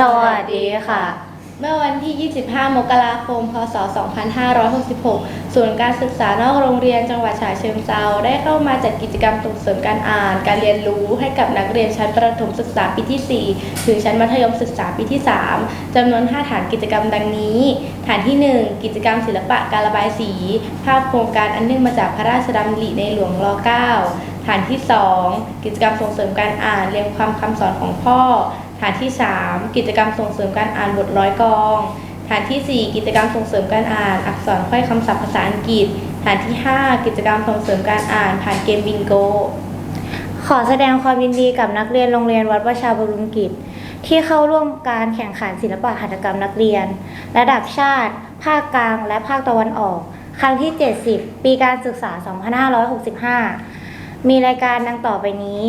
สวัสดีค่ะ เมื่อวันที่ 25 มกราคม พศ 2566ศูนย์การศึกษานอกโรงเรียนจังหวัดฉะเชิงเทราได้เข้ามาจัดกิจกรรมส่งเสริมการอ่าน การเรียนรู้ให้กับนักเรียนชั้นประถมศึกษาปีที่ 4 ถึงชั้นมัธยมศึกษาปีที่ 3 จำนวน 5 ฐานกิจกรรมดังนี้ ฐานที่ 1 กิจกรรมศิลปะการระบายสี ภาพโครงการอันเนื่องมาจากพระราชดำริในหลวงร .9 ฐานที่ 2 กิจกรรมส่งเสริมการอ่านเรียงความคำสอนของพ่อ ฐานที่ 3 กิจกรรมส่งเสริมการอ่านบทร้อยกอง ฐานทีสี่4 กิจกรรมส่งเสริมการอ่าน อักษรไขว้คำศัพท์ภาษาอังกฤษ ฐานที่ 5 กิจกรรมส่งเสริมการอ่านผ่านเกมบิงโก ขอแสดงความยินดีกับนักเรียนโรงเรียนวัดประชาบรุงกิจ ที่เข้าร่วมการแข่งขันศิลปะหัตถกรรมนักเรียน ระดับชาติ ภาคกลาง และภาคตะวันออก ครั้งที่ 70 ปีการศึกษา 2565 มีรายการดังต่อไปนี้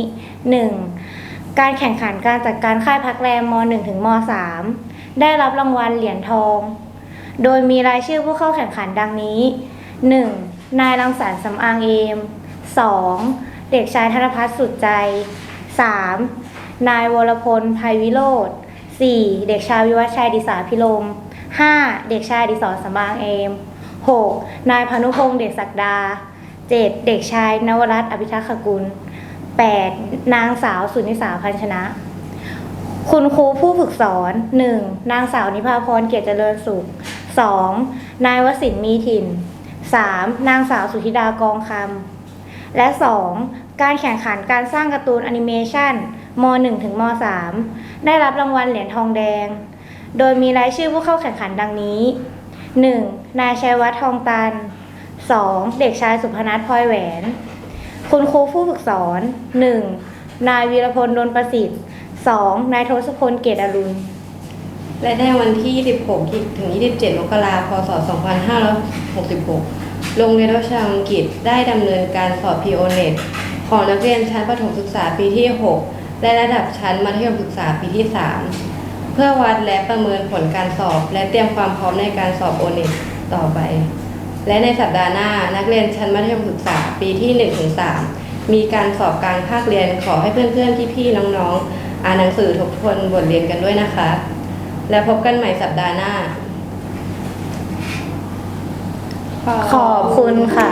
1. การแข่งขันการจัดการค่ายพักแรมม .1 ถึงม .3 ได้รับรางวัลเหรียญทอง โดยมีรายชื่อผู้เข้าแข่งขันดังนี้ 1. นายรังสรรค์สำอางเอม 2. เด็กชายธนพัฒน์สุดใจ 3. นายวรพลภัยวิโรธ 4. เด็กชายวิวัฒชัยดิสาพิลม 5. เด็กชายดิศรสำอางเอม 6. นายพานุพงษ์เดชศักดา 7. เด็กชายนวรัตน์อภิทักษกุล 8. นางสาวสุนิสาพันชนะ คุณครูผู้ฝึกสอน 1. นางสาวนิพาพรเกียรติเจริญสุข 2. นายวสินมีถิ่น 3. นางสาวสุธิดากองคำและ 2. การแข่งขันการสร้างการ์ตูนแอนิเมชันม .1 ถึงม .3 ได้รับรางวัลเหรียญทองแดง โดยมีรายชื่อผู้เข้าแข่งขันดังนี้ 1. นายชัยวัฒน์ทองตัน 2. เด็กชายสุพนัทพลอยแหวน คุณครูผู้ฝึกสอน 1. นายวีรพลดลประสิทธิ์ 2. นายทศพลเกตอรุณ และในวันที่26ถึง 27 มกราคม พศ 2566 โรงเรียนวัชาอังกฤษได้ดำเนินการสอบ p o n e t ของนักเรียนชั้นประถมศึกษาปีที่ 6 และระดับชั้นมัธยมศึกษาปีที่ 3 เพื่อวัดและประเมินผลการสอบ และเตรียมความพร้อมในการสอบ o n e t ต่อไป และในสัปดาห์หน้านักเรียนชั้นมัธยมศึกษาปีที่1-3มีการสอบกลางภาคเรียนขอให้เพื่อนๆพี่ๆน้องๆ อ่านหนังสือทบทวนบทเรียนกันด้วยนะคะ และพบกันใหม่สัปดาห์หน้า ขอบคุณค่ะ